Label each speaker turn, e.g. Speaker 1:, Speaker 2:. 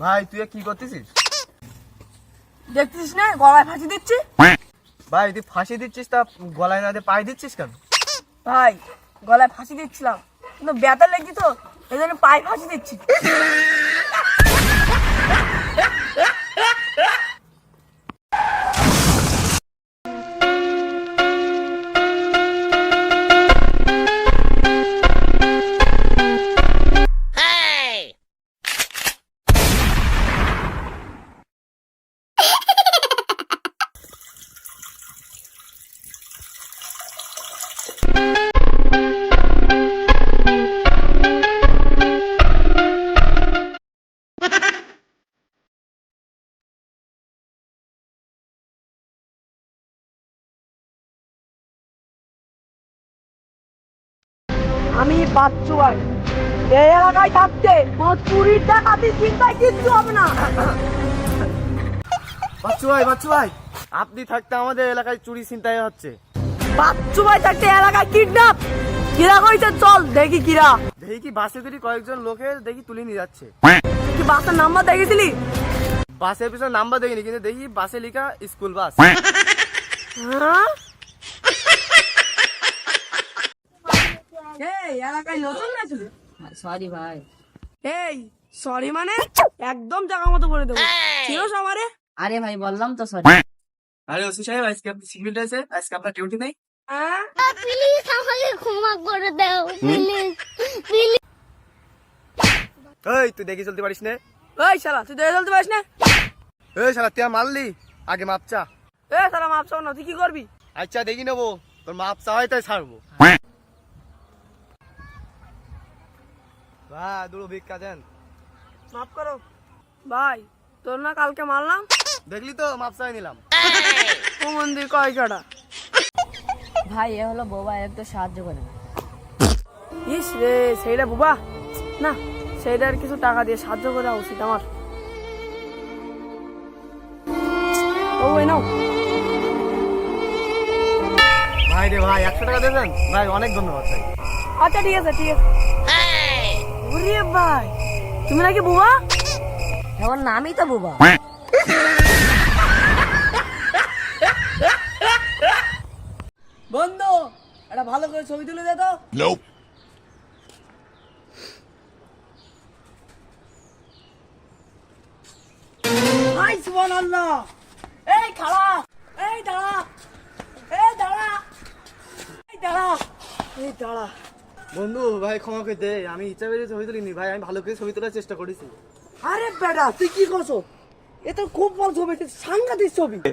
Speaker 1: ভাই তুই কি করতেছিস?
Speaker 2: দেখতেছিস না? গলায় ফাঁসি দিচ্ছি?
Speaker 1: ভাই তুই ফাঁসি দিচ্ছিস তা গলায় না দিয়ে পায়ে দিচ্ছিস কেন?
Speaker 2: ভাই গলায় ফাঁসি দিচ্ছিলাম। কিন্তু ব্যথা লেগেছি তো এই জন্য পায়ে ফাঁসি দিচ্ছি। আমি বাচ্চু ভাই এই এলাকায় থাকতে কোনো চুরির ডাকাতি চিন্তায় কিচ্ছু হবে না।
Speaker 1: বাচ্চু ভাই বাচ্চু ভাই আপনি থাকতে আমাদের এলাকায় চুরি ছিনতাই হচ্ছে।
Speaker 2: বাচ্চু ভাই থাকতে এলাকায় কিডন্যাপ। কিরা কইছে চল দেখি কিরা।
Speaker 1: দেখি কি বাসে করে কয়েকজন লোকের দেখি তুলে নিয়ে যাচ্ছে।
Speaker 2: কি বাসের নাম্বার দেখেছিলি?
Speaker 1: বাসের পিছনে নাম্বার দেখিনি কিন্তু দেখি বাসে লেখা স্কুল বাস।
Speaker 2: হ্যাঁ? এই এলাকায় নতুন না ছিল
Speaker 3: সরি ভাই।
Speaker 2: এই সরি মানে একদম জায়গা মতো বলে দেবো। ছিল সবারে
Speaker 3: আরে ভাই বললাম তো সরি
Speaker 1: আরে ওসি সাহেব আজকে আপনি ড্রেসে আজকে আপনার ডিউটি নেই?
Speaker 2: হ্যাঁ?
Speaker 4: প্লিজ আমাকে ক্ষমা করে দাও প্লিজ প্লিজ
Speaker 1: এই তুই দেখি চলতে পারিস না।
Speaker 2: এই শালা তুই দেখে চলতে পারিস না?
Speaker 1: এই শালা তুই মারলি? আগে মাপচা।
Speaker 2: এ শালা মাপ চাও না তুই কি করবি?
Speaker 1: আচ্ছা দেখি নেব। তোর মাপচা হয় তাই ছাড়বো। বা দুটো ভিক্ষা দেন।
Speaker 2: মাফ করো। ভাই তোর না কালকে মারলাম?
Speaker 1: দেখলি তো মাপচাই নিলাম।
Speaker 2: ও মন্দির কয় কাটা?
Speaker 3: ভাই এ হলো বোবা একটু সাহায্য করে
Speaker 2: ইস রে সেইটা বুবা? না সেইটার কিছু টাকা দিয়ে সাহায্য করা উচিত আমার। ও এই নাও।
Speaker 1: ভাই রে ভাই একশো টাকা দেবেন? ভাই অনেক ধন্যবাদ ভাই।
Speaker 2: আচ্ছা ঠিক আছে ঠিক আছে। ওরে ভাই তুমি নাকি বুবা?
Speaker 3: এখন নামই তো বোবা।
Speaker 2: বন্ধু একটা ভালো করে ছবি তুলে দে তো। হাই সুবহানাল্লাহ। এই খাড়া এই দাঁড়া এই দাঁড়া এই দাঁড়া এই দাঁড়া।
Speaker 1: বন্ধু ভাই ক্ষমা করে দে। আমি ইচ্ছা করে ছবি তুলিনি ভাই। আমি ভালো করে ছবি তোলার চেষ্টা করেছি।
Speaker 2: আরে বেটা তুই কি করছ? এ তো খুব ভালো ছবি সাংঘাতিক ছবি।